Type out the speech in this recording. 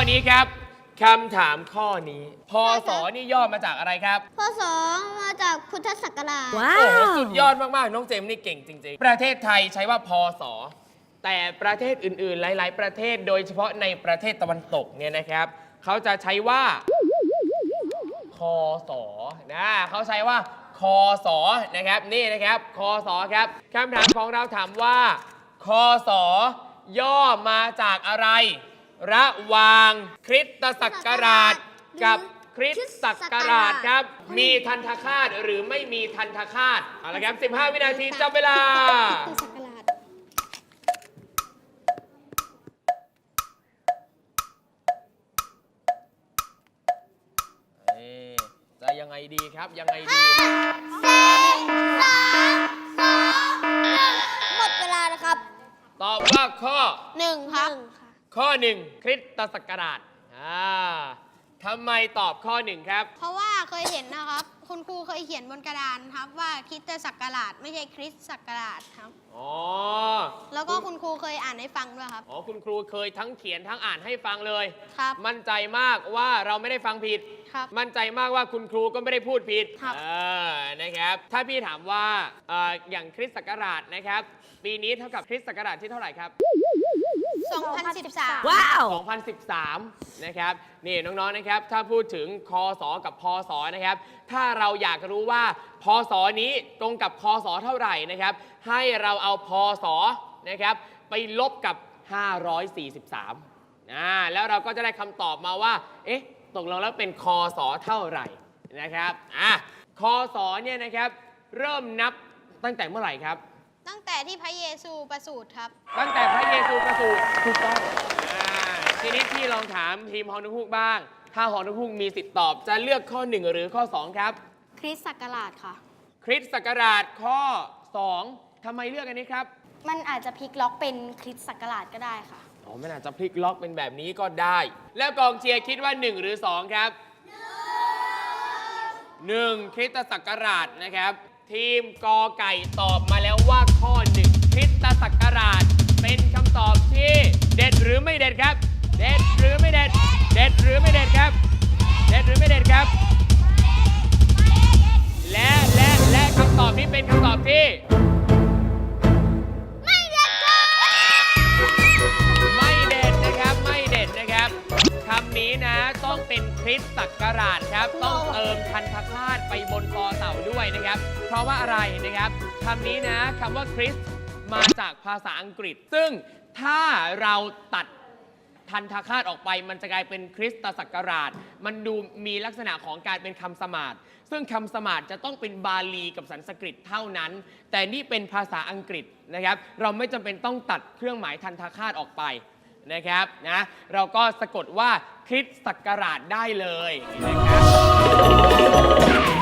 คำถามข้อนี้ พศนี่ย่อมาจากอะไรครับ พศมาจากพุทธศักราช ว้าโอ้โหว สุดยอดมาก ๆ น้องเจมส์นี่เก่งจริง ๆ ประเทศไทยใช้ว่าพศ แต่ประเทศอื่น ๆ หลาย ๆ ประเทศโดยเฉพาะในประเทศตะวันตกเนี่ยนะครับ เขาจะใช้ว่าคศนะเขาใช้ว่าคศนะครับ นี่นะครับคศครับคำถามของเราถามว่าคศย่อมาจากอะไร ระหว่างคริสตศักราช กับคริสตศักราชครับ มีทันทคาตหรือไม่มีทันทคาตเอาละครับ 15 วินาทีจับเวลาพุทธศักราชเอ๊ะจะยังไงดีครับยังไงดีห ข้อหนึ่งคริสตศักราชอ่าทำไมตอบข้อหนึ่งครับ เพราะว่าเคยเห็นนะครับ คุณครูเคยเขียนบนกระดานครับว่าคริสตศักราชไม่ใช่คริสตศักราชครับ อ๋อ แล้วก็คุณครูเคยอ่านให้ฟังด้วยครับ อ๋อ คุณครูเคยทั้งเขียนทั้งอ่านให้ฟังเลย ครับ มั่นใจมากว่าเราไม่ได้ฟังผิด ครับ มั่นใจมากว่าคุณครูก็ไม่ได้พูดผิดครับ เออนะครับ ถ้าพี่ถามว่าเอ่ออย่างคริสตศักราชนะครับ ปีนี้เท่ากับคริสตศักราชที่เท่าไหร่ครับ 2013 ว้าว 2013 นะครับ นี่น้องๆ นะครับ ถ้าพูดถึงคศกับพศนะครับ ถ้าเราอยากรู้ว่าพศนี้ตรงกับคศเท่าไหร่นะครับ ให้เราเอาพศนะครับ ไปลบกับ 543นะแล้วเราก็จะได้คำตอบมาว่า เอ๊ะ ตกลงแล้วเป็นคศเท่าไหร่นะครับ อะคศเนี่ยนะครับ เริ่มนับตั้งแต่เมื่อไหร่ครับ ตั้งแต่ที่พระเยซูประสูติครับ ตั้งแต่พระเยซูประสูติถูกต้องอ่าทีนี้พี่ลองถามทีมฮอนกฮูกบ้าง ถ้าฮอนกฮูกมีสิทธิ์ตอบจะเลือกข้อ 1 หรือข้อ 2 ครับ คริสตศักราชค่ะ คริสต์ศักราชข้อ 2ทำไมเลือกอันนี้ครับ มันอาจจะพลิกล็อกเป็นคริสตศักราชก็ได้ค่ะอ๋อมันอาจจะพลิกล็อกเป็นแบบนี้ก็ได้ แล้วกองเชียร์คิดว่า 1 หรือ 2 ครับ 1 คริสตศักราชนะครับ ทีมกอไก่ตอบมาแล้วว่าข้อ1คริสตศักราช เป็นคำตอบที่เด็ดหรือไม่เด็ดครับ เด็ดหรือไม่เด็ด เด็ดหรือไม่เด็ดครับ เด็ดหรือไม่เด็ดครับ และและและคำตอบนี้เป็นคำตอบที่ ไม่เด็ดนะครับไม่เด็ดนะครับคำนี้นะต้องเป็นคริสต์ศักราชครับ ต้องเติมทันทคาตไปบนตอเต่าด้วยนะครับ เพราะว่าอะไรนะครับคำนี้นะคำว่าคริสมาจากภาษาอังกฤษ ซึ่งถ้าเราตัดทันทคาตออกไปมันจะกลายเป็นคริสตศักราช มันดูมีลักษณะของการเป็นคำสมาร์ทซึ่งคำสมาร์ทจะต้องเป็นบาลีกับสันสกฤตเท่านั้น แต่นี่เป็นภาษาอังกฤษนะครับ เราไม่จำเป็นต้องตัดเครื่องหมายทันทคาตออกไปนะครับนะเราก็สะกดว่าคริสตศักราชได้เลยนะครับ